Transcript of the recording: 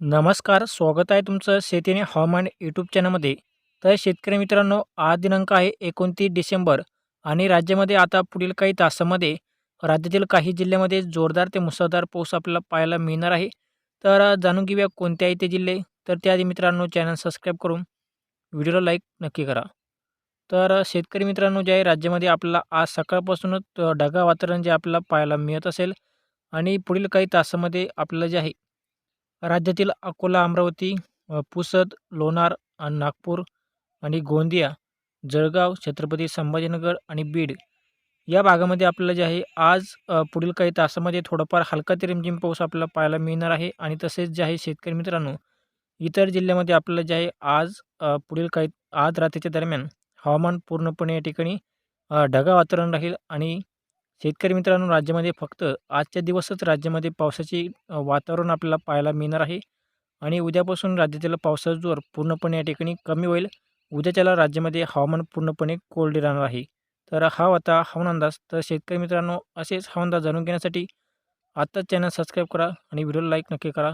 नमस्कार स्वागत आहे तुमचं शेती आणि हवामान यूट्यूब चॅनलमध्ये तर शेतकरी मित्रांनो आज दिनांक आहे एकोणतीस डिसेंबर आणि राज्यामध्ये आता पुढील काही तासामध्ये राज्यातील काही जिल्ह्यामध्ये जोरदार ते मुसळधार पाऊस आपल्याला पाहायला मिळणार आहे. तर जाणून घेऊया कोणते आहे ते जिल्हे. तर त्याआधी मित्रांनो चॅनल सबस्क्राईब करून व्हिडिओला लाईक नक्की करा. तर शेतकरी मित्रांनो जे आहे राज्यामध्ये आपल्याला आज सकाळपासूनच ढगा ढगाळ वातावरण जे आपल्याला पाहायला मिळत असेल आणि पुढील काही तासामध्ये आपल्याला जे आहे राज्यातील अकोला अमरावती पुसद लोणार आणि नागपूर आणि गोंदिया जळगाव छत्रपती संभाजीनगर आणि बीड या भागामध्ये आपल्याला जे आहे आज पुढील काही तासामध्ये थोडंफार हलका ते रिमझिम पाऊस आपल्याला पाहायला मिळणार आहे आणि तसेच जे आहे शेतकरी मित्रांनो इतर जिल्ह्यामध्ये आपल्याला जे आहे आज पुढील काही आज रात्रीच्या दरम्यान हवामान पूर्णपणे या ठिकाणी ढगाळ वातावरण राहील आणि शेतकरी मित्रांनो राज्यामध्ये फक्त आजच्या दिवसच राज्यामध्ये पावसाची वातावरण आपल्याला पाहायला मिळणार आहे. आणि उद्यापासून राज्यातील पावसाचा जोर पूर्णपणे या ठिकाणी कमी होईल. उद्याच्याला राज्यामध्ये हवामान पूर्णपणे कोरडे राहणार आहे. तर हा होता हवामान अंदाज. तर शेतकरी मित्रांनो असेच हवामान अंदाज जाणून घेण्यासाठी आत्ताच चॅनल सबस्क्राईब करा आणि व्हिडिओला लाईक नक्की करा.